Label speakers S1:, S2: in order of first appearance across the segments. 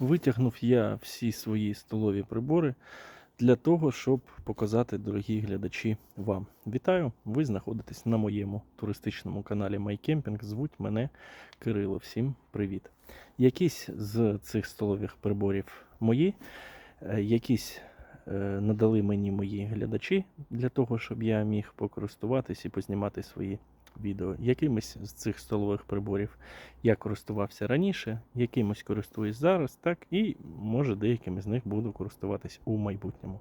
S1: Витягнув я всі свої столові прибори для того, щоб показати, дорогі глядачі, вам. Вітаю! Ви знаходитесь на моєму туристичному каналі MyCamping. Звуть мене Кирило. Всім привіт! Якісь з цих столових приборів мої, е, якісь е, надали мені мої глядачі для того, щоб я міг покористуватись і познімати свої відео. Якимись з цих столових приборів я користувався раніше, якимось користуюсь зараз, так і може деякими з них буду користуватись у майбутньому.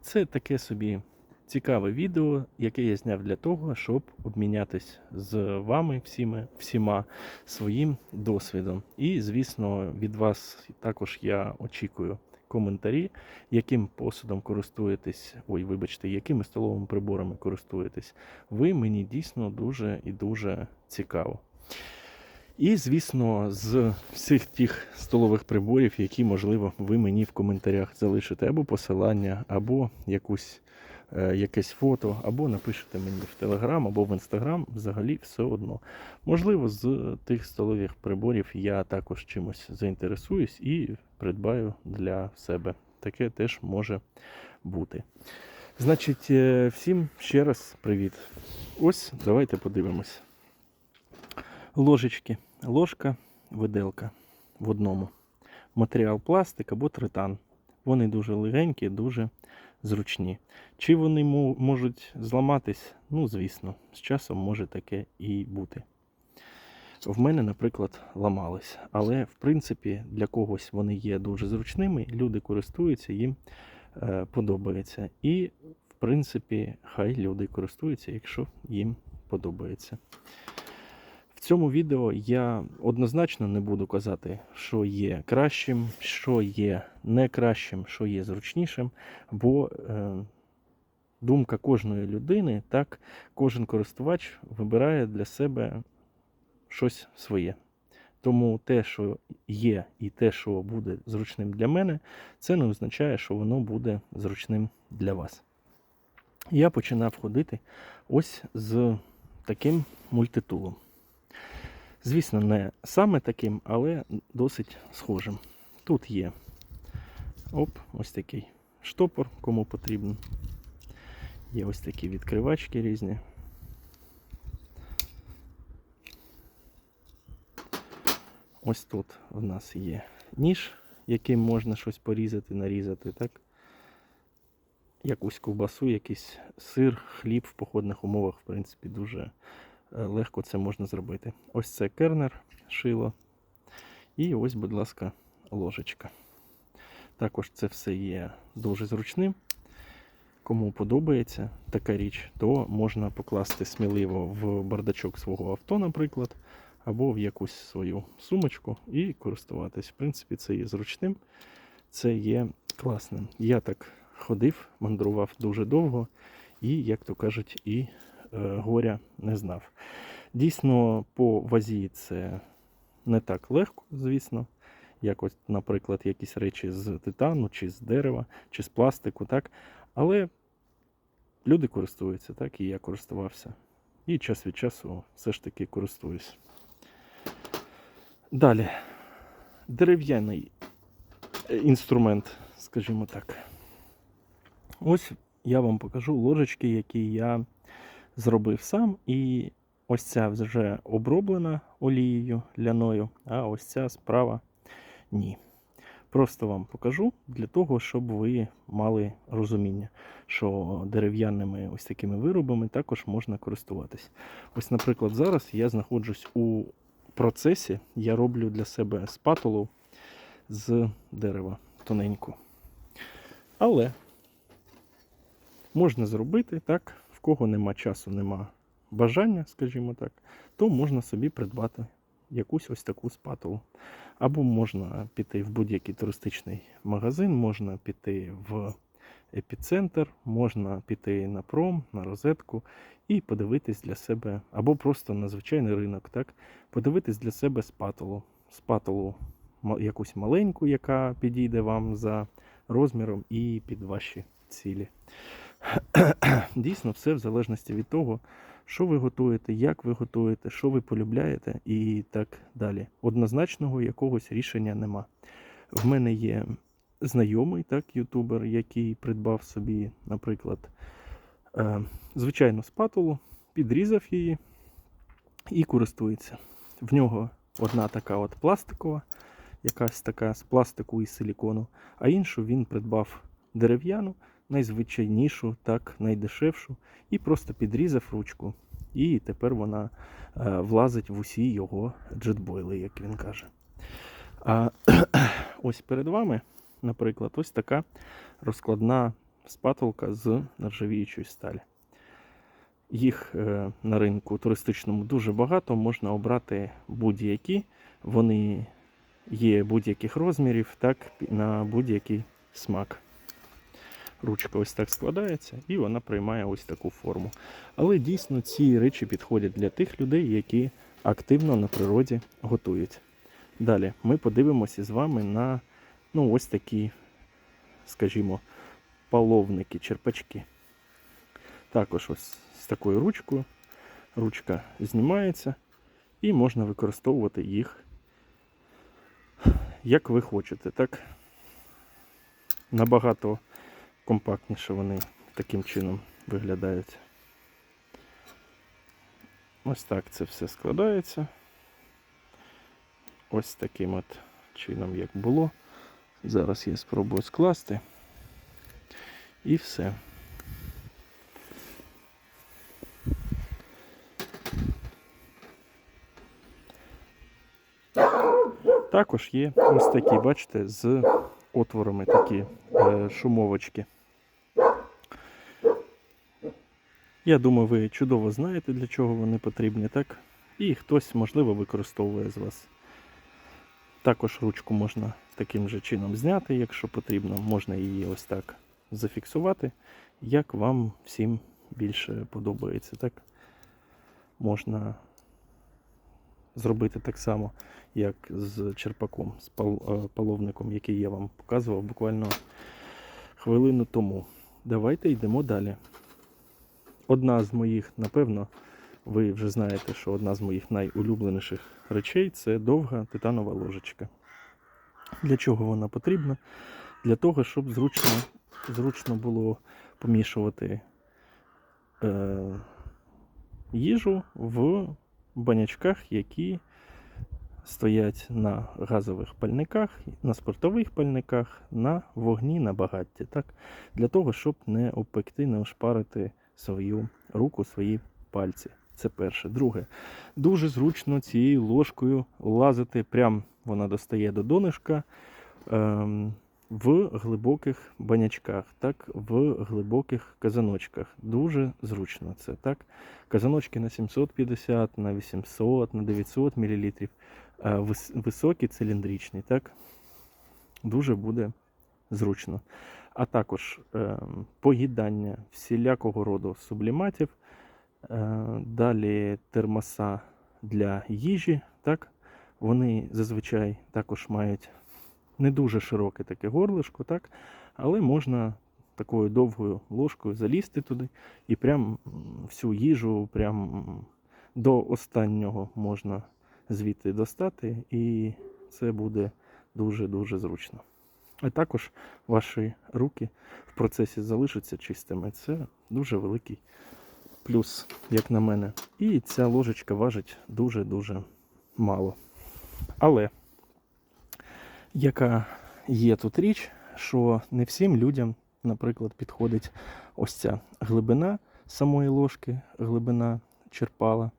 S1: Це таке собі цікаве відео, яке я зняв для того, щоб обмінятись з вами всіми, всіма своїм досвідом. І, звісно, від вас також я очікую коментарі, яким посудом користуєтесь, ой, вибачте, якими столовими приборами користуєтесь. Ви мені дійсно дуже і дуже цікаво. І, звісно, з всіх тих столових приборів, які, можливо, ви мені в коментарях залишите або посилання, або якусь, е, якесь фото, або напишете мені в Телеграм, або в Інстаграм, взагалі все одно. Можливо, з тих столових приборів я також чимось заінтересуюсь і придбаю для себе. Таке теж може бути. Значить, е, всім ще раз привіт. Ось давайте подивимось. Ложечки. Ложка, виделка в одному. Матеріал пластик або тритан. Вони дуже легенькі, дуже зручні. Чи вони можуть зламатись? Ну, звісно, з часом може таке і бути. В мене, наприклад, ламались. Але, в принципі, для когось вони є дуже зручними, люди користуються, їм е, подобається. І, в принципі, хай люди користуються, якщо їм подобається. В цьому відео я однозначно не буду казати, що є кращим, що є не кращим, що є зручнішим, бо е, думка кожної людини, так, кожен користувач вибирає для себе щось своє. Тому те, що є, і те, що буде зручним для мене, це не означає, що воно буде зручним для вас. Я починав ходити ось з таким мультитулом. Звісно, не саме таким, але досить схожим. Тут є оп, ось такий штопор, кому потрібен. Є ось такі відкривачки різні. Ось тут в нас є ніж, яким можна щось порізати, нарізати, так? Якусь ковбасу, якийсь сир, хліб в походних умовах, в принципі, дуже е, легко це можна зробити. Ось це кернер, шило. І ось, будь ласка, ложечка. Також це все є дуже зручним. Кому подобається така річ, то можна покласти сміливо в бардачок свого авто, наприклад, або в якусь свою сумочку і користуватись. В принципі, це є зручним, це є класним. Я так ходив, мандрував дуже довго і, як то кажуть, і е, горя не знав. Дійсно, по вазі це не так легко, звісно. Як ось, наприклад, якісь речі з титану, чи з дерева, чи з пластику, так. Але люди користуються, так, і я користувався. І час від часу все ж таки користуюсь. Далі. Дерев'яний е, інструмент, скажімо так. Ось я вам покажу ложечки, які я зробив сам. І ось ця вже оброблена олією ляною, а ось ця справа ні. Просто вам покажу для того, щоб ви мали розуміння, що дерев'яними ось такими виробами також можна користуватись. Ось, наприклад, зараз я знаходжусь у процесі, я роблю для себе спатулу з дерева тоненьку. Але можна зробити так, в кого нема часу, нема бажання, скажімо так, то можна собі придбати якусь ось таку спатулу. Або можна піти в будь-який туристичний магазин, можна піти в епіцентр, можна піти на пром, на розетку і подивитись для себе, або просто на звичайний ринок, так, подивитись для себе спатулу. Спатулу якусь маленьку, яка підійде вам за розміром і під ваші цілі. Дійсно, все в залежності від того, що ви готуєте, як ви готуєте, що ви полюбляєте і так далі. Однозначного якогось рішення нема. В мене є знайомий так, ютубер, який придбав собі, наприклад, е, звичайну спатулу, підрізав її і користується. В нього одна така от пластикова, якась така з пластику і силікону, а іншу він придбав дерев'яну, найзвичайнішу, так, найдешевшу, і просто підрізав ручку. І тепер вона е, влазить в усі його джетбойли, як він каже. А ось перед вами, наприклад, ось така розкладна спатулка з нержавіючої сталі. Їх е, на ринку туристичному дуже багато, можна обрати будь-які. Вони є будь-яких розмірів, так на будь-який смак. Ручка ось так складається і вона приймає ось таку форму. Але дійсно ці речі підходять для тих людей, які активно на природі готують. Далі ми подивимося з вами на ну, ось такі, скажімо, половники, черпачки. Також ось з такою ручкою. Ручка знімається і можна використовувати їх як ви хочете. Так? Набагато компактніше вони таким чином виглядають. Ось так це все складається. Ось таким от чином, як було. Зараз я спробую скласти. І все. Також є ось такі, бачите, з отворами такі е, шумовочки. Я думаю, ви чудово знаєте, для чого вони потрібні, так? І хтось, можливо, використовує з вас. Також ручку можна таким же чином зняти, якщо потрібно. Можна її ось так зафіксувати, як вам всім більше подобається. Так? Можна зробити так само, як з черпаком, з пал- е, який я вам показував буквально хвилину тому. Давайте йдемо далі. Одна з моїх, напевно, ви вже знаєте, що одна з моїх найулюбленіших речей це довга титанова ложечка. Для чого вона потрібна? Для того, щоб зручно, зручно було помішувати е, їжу в банячках, які стоять на газових пальниках, на спиртових пальниках, на вогні, на багатті. Так? Для того, щоб не опекти, не ошпарити свою руку, свої пальці. Це перше. Друге, дуже зручно цією ложкою лазити, прям вона достає до донышка ем, в глибоких банячках, так, в глибоких казаночках. Дуже зручно це. так. Казаночки на 750, на 800, на 900 мл. Е, високі, циліндричні, так. Дуже буде зручно. А також ем, поїдання всілякого роду субліматів. Е, Далі термоса для їжі. Так? Вони зазвичай також мають не дуже широке таке горлишко, так? але можна такою довгою ложкою залізти туди і прям всю їжу прям до останнього можна звідти достати, і це буде дуже-дуже зручно. А також ваші руки в процесі залишаться чистими. Це дуже великий плюс, як на мене. І ця ложечка важить дуже-дуже мало. Але яка є тут річ, що не всім людям, наприклад, підходить ось ця глибина самої ложки, глибина черпала.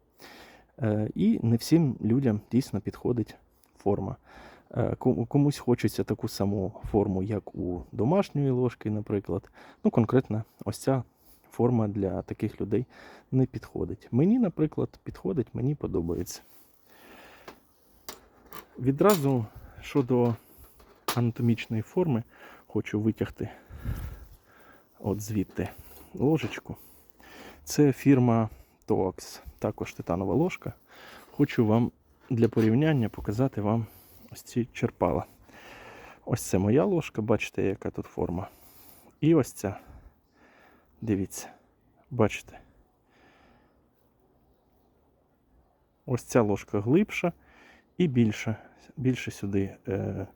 S1: Е, І не всім людям дійсно підходить форма. Е, Комусь хочеться таку саму форму, як у домашньої ложки, наприклад. Ну, конкретно, ось ця форма для таких людей не підходить. Мені, наприклад, підходить, мені подобається. Відразу щодо анатомічної форми хочу витягти от звідти ложечку. Це фірма Toax, також титанова ложка. Хочу вам для порівняння показати вам ось ці черпала. Ось це моя ложка, бачите, яка тут форма. І ось ця. Дивіться, бачите. Ось ця ложка глибша і більше, більше сюди е,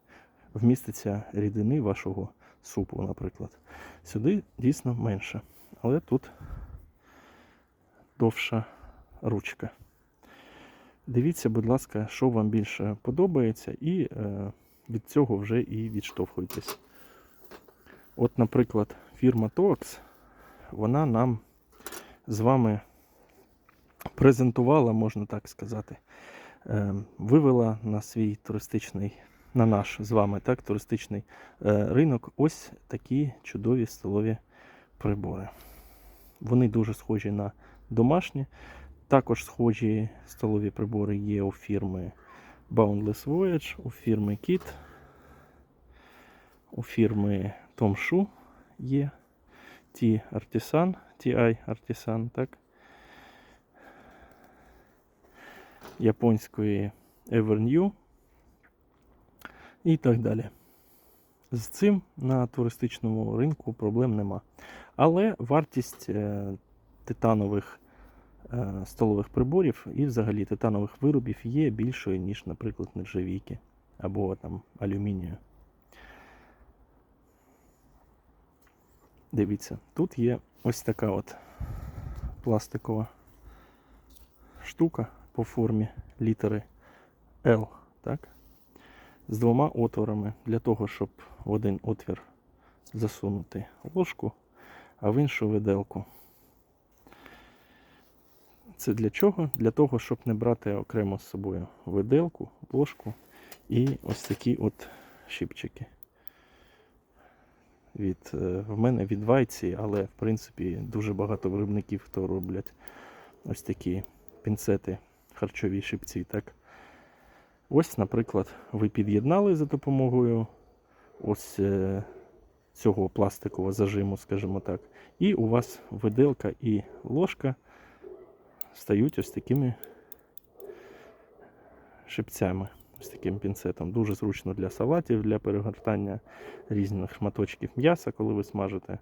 S1: вміститься рідини вашого супу, наприклад. Сюди дійсно менше. Але тут довша ручка. Дивіться, будь ласка, що вам більше подобається, і е, від цього вже і відштовхуйтесь. От, наприклад, фірма TOX, вона нам з вами презентувала, можна так сказати, е, вивела на свій туристичний, на наш з вами так, туристичний е, ринок ось такі чудові столові прибори. Вони дуже схожі на домашні. Також схожі столові прибори є у фірми Boundless Voyage, у фірми Kit, у фірми Tom Shoe є T Artisan, TI Artisan, так? Японської Evernew і так далі. З цим на туристичному ринку проблем нема. Але вартість е, титанових е, столових приборів і взагалі титанових виробів є більшою, ніж, наприклад, нержавійки або там алюмінію. Дивіться, тут є ось така от пластикова штука по формі літери L, так? З двома отворами для того, щоб в один отвір засунути ложку, а в іншу виделку. Це для чого? Для того, щоб не брати окремо з собою виделку, ложку і ось такі от щипчики. Від, е, в мене від вайці, але в принципі дуже багато виробників, хто роблять ось такі пінцети, харчові шипці. Так? Ось, наприклад, ви під'єднали за допомогою ось е, цього пластикового зажиму, скажімо так, і у вас виделка і ложка стають ось такими шипцями, ось таким пінцетом. Дуже зручно для салатів, для перегортання різних шматочків м'яса, коли ви смажите.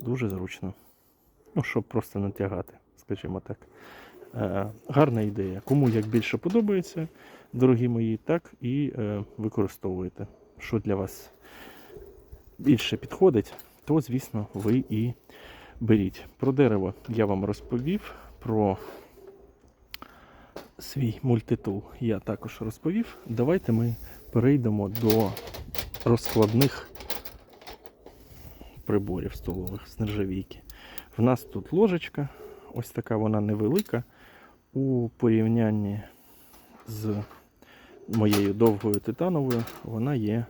S1: Дуже зручно. Ну, щоб просто натягати, скажімо так. Е, гарна ідея. Кому як більше подобається, дорогі мої, так і е, використовуєте. Що для вас більше підходить, то, звісно, ви і беріть. Про дерево я вам розповів. Про свій мультитул я також розповів. Давайте ми перейдемо до розкладних приборів столових з нержавійки. В нас тут ложечка, ось така вона невелика. У порівнянні з моєю довгою титановою, вона є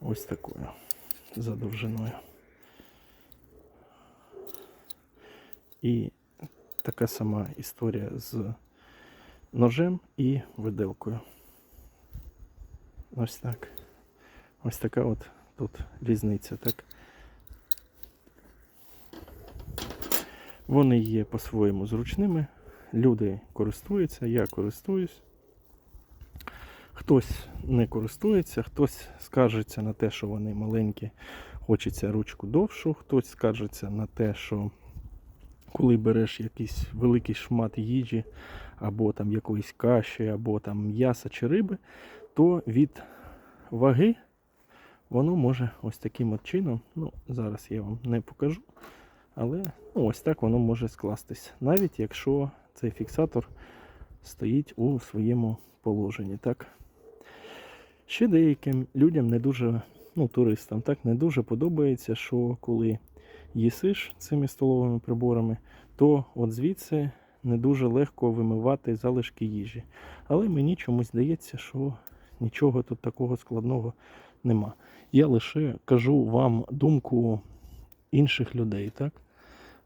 S1: ось такою за довжиною. І така сама історія з ножем і виделкою. Ось так. Ось така от тут різниця, так? Вони є по-своєму зручними. Люди користуються, я користуюсь. Хтось не користується, хтось скаржиться на те, що вони маленькі, хочеться ручку довшу, хтось скаржиться на те, що коли береш якийсь великий шмат їжі, або там якоїсь каші, або там м'яса чи риби, то від ваги воно може ось таким от чином, ну, зараз я вам не покажу, але ну, ось так воно може скластись, навіть якщо цей фіксатор стоїть у своєму положенні. Так? Ще деяким людям не дуже, ну, туристам, так, не дуже подобається, що коли їсиш цими столовими приборами, то от звідси не дуже легко вимивати залишки їжі. Але мені чомусь здається, що нічого тут такого складного нема. Я лише кажу вам думку інших людей, так?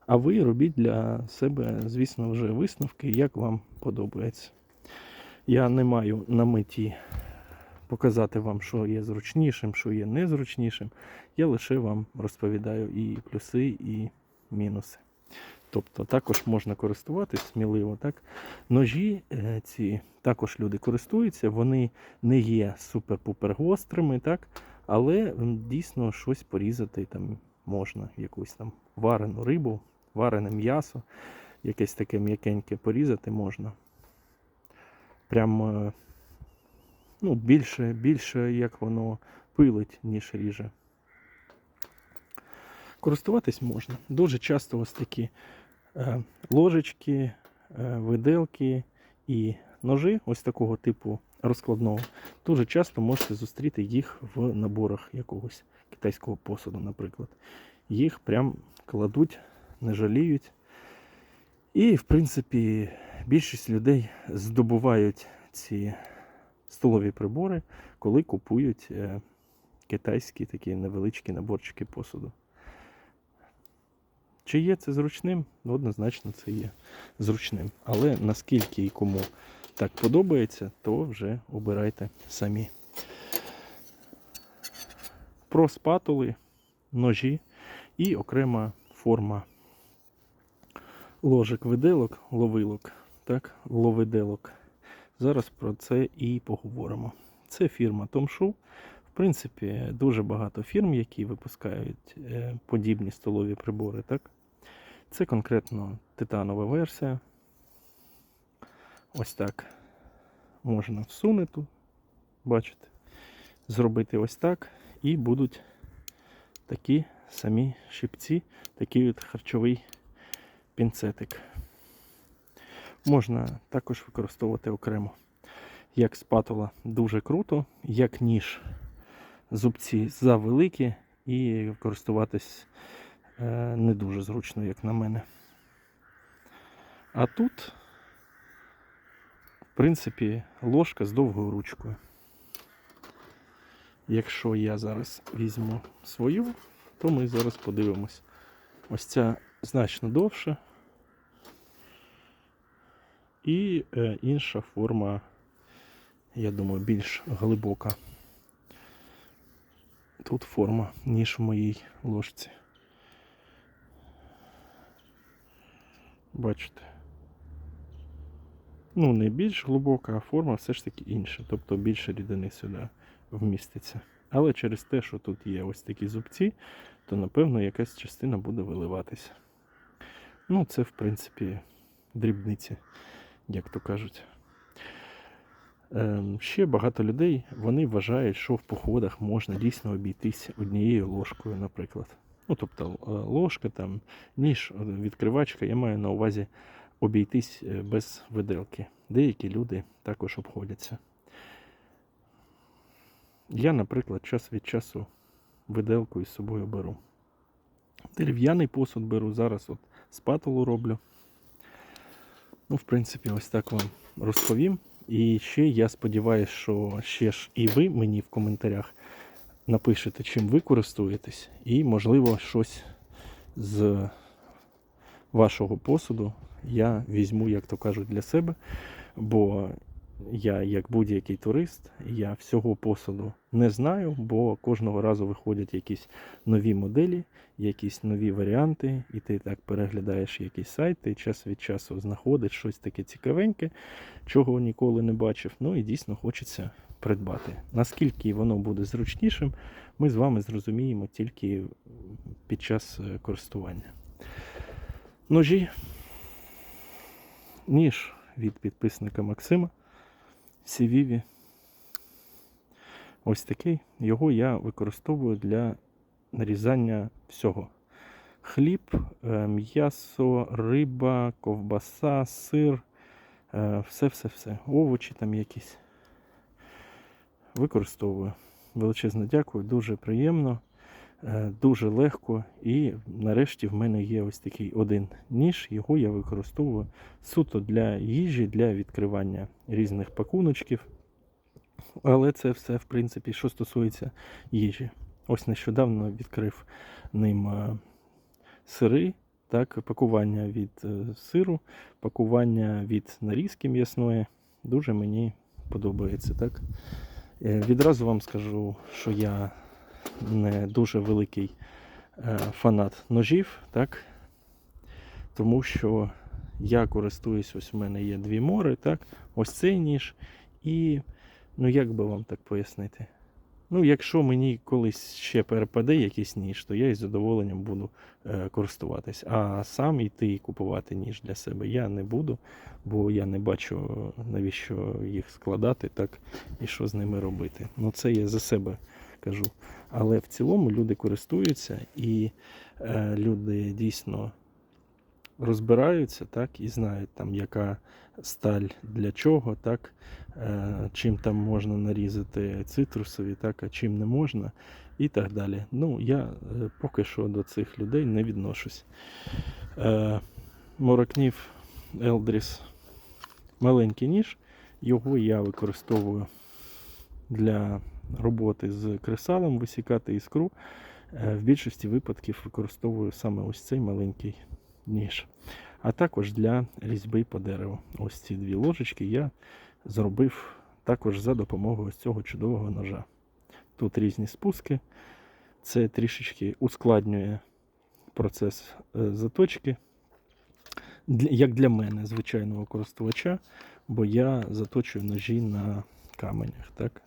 S1: А ви робіть для себе, звісно, вже висновки, як вам подобається. Я не маю на меті показати вам, що є зручнішим, що є незручнішим. Я лише вам розповідаю і плюси, і мінуси. Тобто також можна користуватись сміливо. так. Ножі е, ці також люди користуються, вони не є супер-пупер гострими, так, але дійсно щось порізати там можна, якусь там варену рибу, варене м'ясо, якесь таке м'якеньке порізати можна. Прям е, ну, більше, більше як воно пилить, ніж ріже. Користуватись можна. Дуже часто ось такі е, ложечки, е, виделки і ножи ось такого типу розкладного. Дуже часто можете зустріти їх в наборах якогось китайського посуду, наприклад. Їх прям кладуть, не жаліють. І, в принципі, більшість людей здобувають ці столові прибори, коли купують е, китайські такі невеличкі наборчики посуду. Чи є це зручним? Ну, Однозначно це є зручним. Але наскільки і кому так подобається, то вже обирайте самі. Про спатули, ножі і окрема форма ложок виделок, ловилок, так, ловиделок. Зараз про це і поговоримо. Це фірма Show. В принципі, дуже багато фірм, які випускають е, подібні столові прибори. Так? Це конкретно титанова версія. Ось так можна всунути, бачите, зробити ось так, і будуть такі самі щипці, такий от харчовий пінцетик. Можна також використовувати окремо. Як спатула дуже круто, як ніж зубці завеликі і користуватись е, не дуже зручно, як на мене. А тут, в принципі, ложка з довгою ручкою. Якщо я зараз візьму свою, то ми зараз подивимось. Ось ця значно довша. І е, інша форма, я думаю, більш глибока. Тут форма, ніж в моїй ложці. Бачите? Ну, не більш глибока, а форма все ж таки інша. Тобто більше рідини сюди вміститься. Але через те, що тут є ось такі зубці, то напевно якась частина буде виливатися. Ну, це, в принципі, дрібниці, як то кажуть. Ем, ще багато людей вони вважають, що в походах можна дійсно обійтись однією ложкою, наприклад. Ну, тобто е, ложка, там, ніж, е, відкривачка, я маю на увазі обійтись е, без виделки. Деякі люди також обходяться. Я, наприклад, час від часу виделку із собою беру. Дерев'яний посуд беру, зараз от спатулу роблю. Ну, в принципі, ось так вам розповім. І ще я сподіваюся, що ще ж і ви мені в коментарях напишете, чим ви користуєтесь, і, можливо, щось з вашого посуду я візьму, як то кажуть, для себе. Бо я, як будь-який турист, я всього посуду не знаю, бо кожного разу виходять якісь нові моделі, якісь нові варіанти, і ти так переглядаєш якісь сайти, час від часу знаходиш щось таке цікавеньке, чого ніколи не бачив. Ну і дійсно хочеться придбати. Наскільки воно буде зручнішим, ми з вами зрозуміємо тільки під час е, користування. Ножі, ніж від підписника Максима. Сівіві. Ось такий. Його я використовую для нарізання всього. Хліб, е, м'ясо, риба, ковбаса, сир, е, все-все-все. Овочі там якісь. Використовую. Величезне дякую, дуже приємно, дуже легко. І нарешті в мене є ось такий один ніж. Його я використовую суто для їжі, для відкривання різних пакуночків. Але це все, в принципі, що стосується їжі. Ось нещодавно відкрив ним е, сири, так, пакування від е, сиру, пакування від нарізки м'ясної. Дуже мені подобається. так. Е, Відразу вам скажу, що я не дуже великий е, фанат ножів, так? тому що я користуюсь, ось у мене є дві мори, так? ось цей ніж. І, ну як би вам так пояснити? Ну, якщо мені колись ще перепаде якийсь ніж, то я із задоволенням буду е, користуватись. А сам йти і купувати ніж для себе я не буду, бо я не бачу, навіщо їх складати так і що з ними робити. Ну, це я за себе кажу. Але в цілому люди користуються і е, люди дійсно розбираються, так, і знають, там, яка сталь для чого, так, е, чим там можна нарізати цитрусові, так, а чим не можна, і так далі. Ну, я е, поки що до цих людей не відношусь. Е, Морокнів Елдріс маленький ніж, його я використовую для роботи з кресалом, висікати іскру. Е, В більшості випадків використовую саме ось цей маленький ніж. А також для різьби по дереву. Ось ці дві ложечки я зробив також за допомогою цього чудового ножа. Тут різні спуски. Це трішечки ускладнює процес е, заточки. Як для мене, звичайного користувача, бо я заточую ножі на каменях. Так?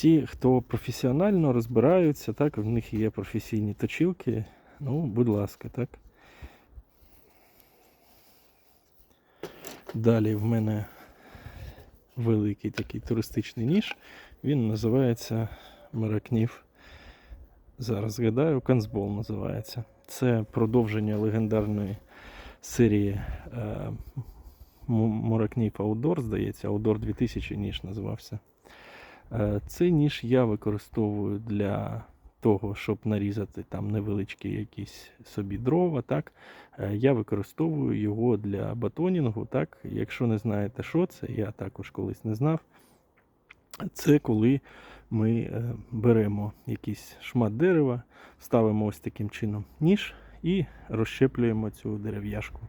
S1: Ті, хто професіонально розбираються, так, в них є професійні точилки. Ну, будь ласка, так. Далі в мене великий такий туристичний ніж. Він називається Меракнів. Зараз згадаю, Канцбол називається. Це продовження легендарної серії е, Моракнів Outdoor, здається, Outdoor 2000 ніж називався. Е, Цей ніж я використовую для того, щоб нарізати там невеличкі якісь собі дрова. Так? Е, Я використовую його для батонінгу. Так? Якщо не знаєте, що це, я також колись не знав. Це коли ми е, беремо якийсь шмат дерева, ставимо ось таким чином ніж і розщеплюємо цю дерев'яшку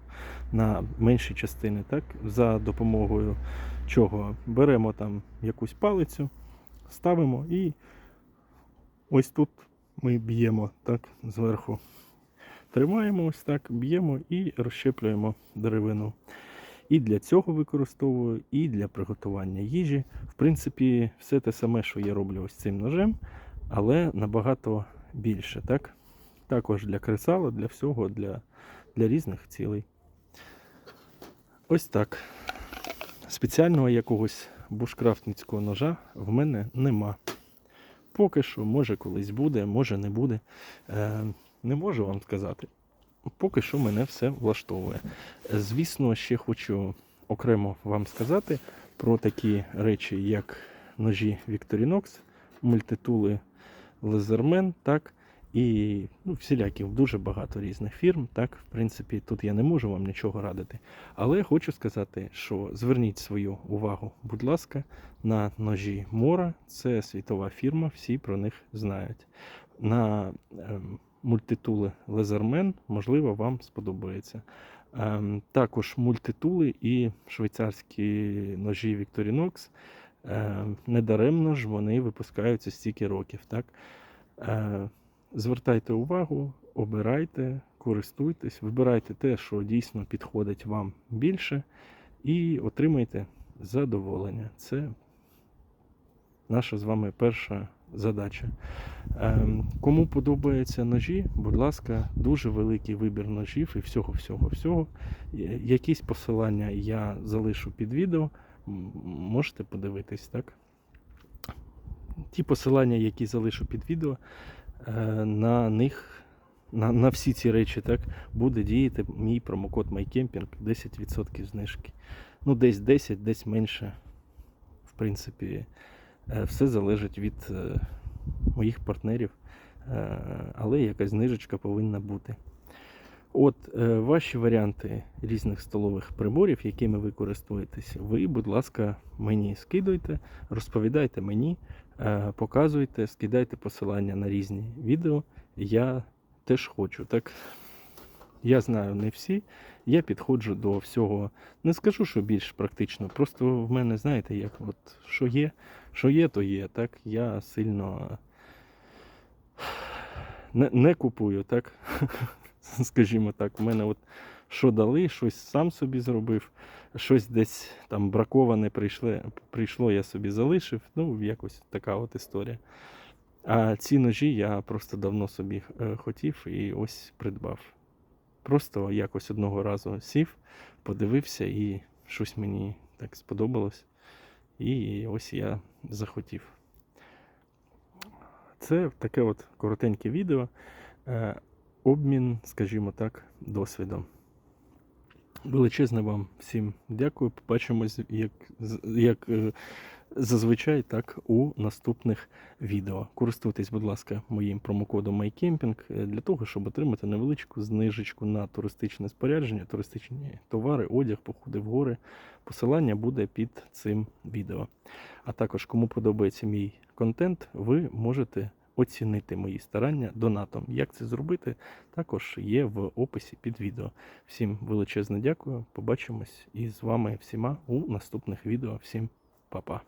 S1: на менші частини. Так? За допомогою чого беремо там якусь палицю, ставимо і ось тут ми б'ємо так зверху. Тримаємо ось так, б'ємо і розщеплюємо деревину. І для цього використовую, і для приготування їжі. В принципі, все те саме, що я роблю ось цим ножем, але набагато більше. Так? Також для кресала, для всього, для, для різних цілей. Ось так. Спеціального якогось бушкрафтницького ножа в мене нема. Поки що, може колись буде, може не буде. Е, не можу вам сказати. Поки що мене все влаштовує. Звісно, ще хочу окремо вам сказати про такі речі, як ножі Victorinox, мультитули Лезермен, так, і ну, всіляких дуже багато різних фірм. Так, в принципі, тут я не можу вам нічого радити. Але хочу сказати, що зверніть свою увагу, будь ласка, на ножі Мора. Це світова фірма, всі про них знають. На ем, мультитули Лезермен, можливо, вам сподобається. Ем, також мультитули і швейцарські ножі Victorinox. Ем, недаремно ж вони випускаються стільки років. Так? Е, звертайте увагу, обирайте, користуйтесь, вибирайте те, що дійсно підходить вам більше, і отримайте задоволення. Це наша з вами перша задача. Ем, Кому подобаються ножі, будь ласка, дуже великий вибір ножів і всього, всього, всього. Якісь посилання я залишу під відео. Можете подивитись, так? Ті посилання, які залишу під відео, е, на них, на, на всі ці речі, так, буде діяти мій промокод MyCamping 10% знижки. Ну, десь 10, десь менше. В принципі, е, все залежить від е, моїх партнерів, е, але якась знижечка повинна бути. От е, ваші варіанти різних столових приборів, якими ви користуєтесь, ви, будь ласка, мені скидуйте, розповідайте мені, е, показуйте, скидайте посилання на різні відео. Я теж хочу. Так? Я знаю не всі. Я підходжу до всього. Не скажу, що більш практично. Просто в мене, знаєте, як от що є, що є, то є. Так? Я сильно не, не купую, так? Скажімо так, в мене от що дали, щось сам собі зробив, щось десь там браковане прийшло, прийшло, я собі залишив. Ну, якось така от історія. А ці ножі я просто давно собі е, хотів і ось придбав. Просто якось одного разу сів, подивився і щось мені так сподобалось. І ось я захотів. це таке от коротеньке відео, е, обмін, скажімо так, досвідом. Величезне вам всім дякую. Побачимось, як, як е, зазвичай, так у наступних відео. Користуйтесь, будь ласка, моїм промокодом MyCamping е, для того, щоб отримати невеличку знижечку на туристичне спорядження, туристичні товари, одяг, походи в гори. Посилання буде під цим відео. А також, кому подобається мій контент, ви можете оцінити мої старання донатом. Як це зробити, також є в описі під відео. Всім величезне дякую. Побачимось із вами всіма у наступних відео. Всім па-па.